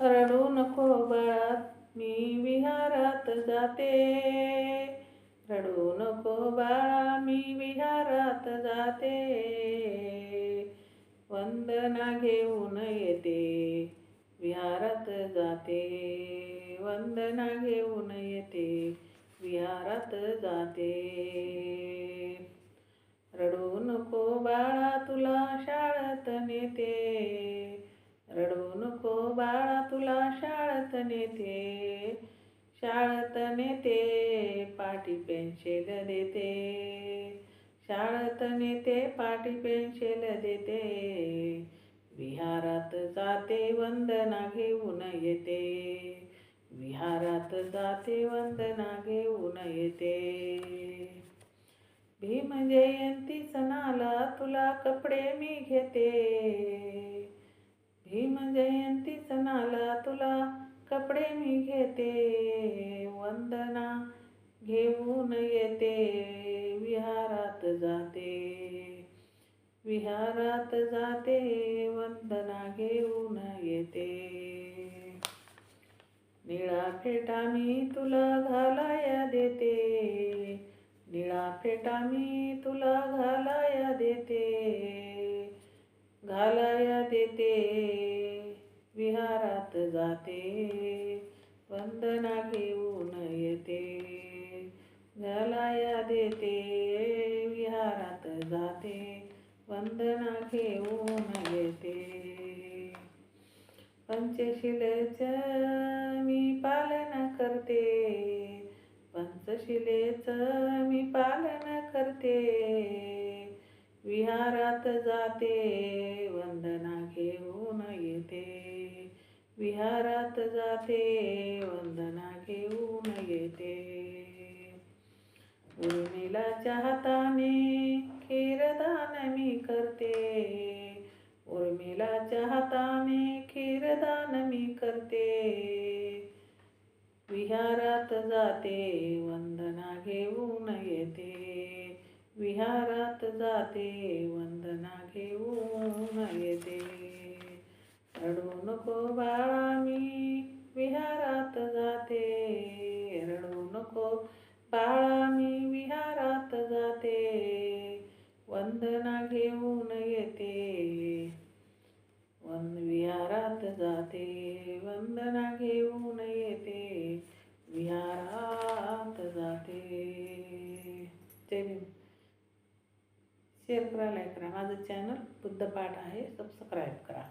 रडू नको बाळा मी विहारात जाते. रडू नको बाळा मी विहारात जाते. वंदना घेऊन येते विहारात जाते. वंदना घेऊन येते विहारात जाते. रडू नको बाळा तुला शाळेत नेते. रडू नको बाळा तुला शाळत नेते शाळत नेते पाटी पेन्शिल देते. शाळत नेते पाटी पेन्शिल देते. विहारात जाते वंदना घेऊन येते. विहारात जाते वंदना घेऊन येते. भीम जयंती सणाला तुला कपडे मी घेते. भीम जयंती सणाला तुला कपडे मी घेते वंदना घेऊन येते विहारात जाते. विहारात जाते वंदना घेऊन येते. निळा फेटा मी तुला घालाया देते निळा फेटा मी तुला घालाया देते घालाया देते. जाते. वंदना घेऊन येते. घालाया देते विहारात जाते. वंदना घेऊन येते. पंचशिलेचं मी पालन करते. पंचशिलेचं मी पालन करते. विहारात जाते. जाते वंदना घेऊन येते उर्मिलाच्या हाताने खीरदान मी करते उर्मिलाच्या हाताने खीरदान मी करते विहारात जाते वंदना घेऊन येते विहारात जाते वंदना घेऊन येते रडू नको बाळ नको. बाळा मी विहारात जाते. वंदना घेऊन येते. वन विहारात जाते. वंदना घेऊन येते. विहारात जाते. जय भीम. शेअर करा लाईक करा माझं चॅनल बुद्धपाठ आहे. सबस्क्राईब करा.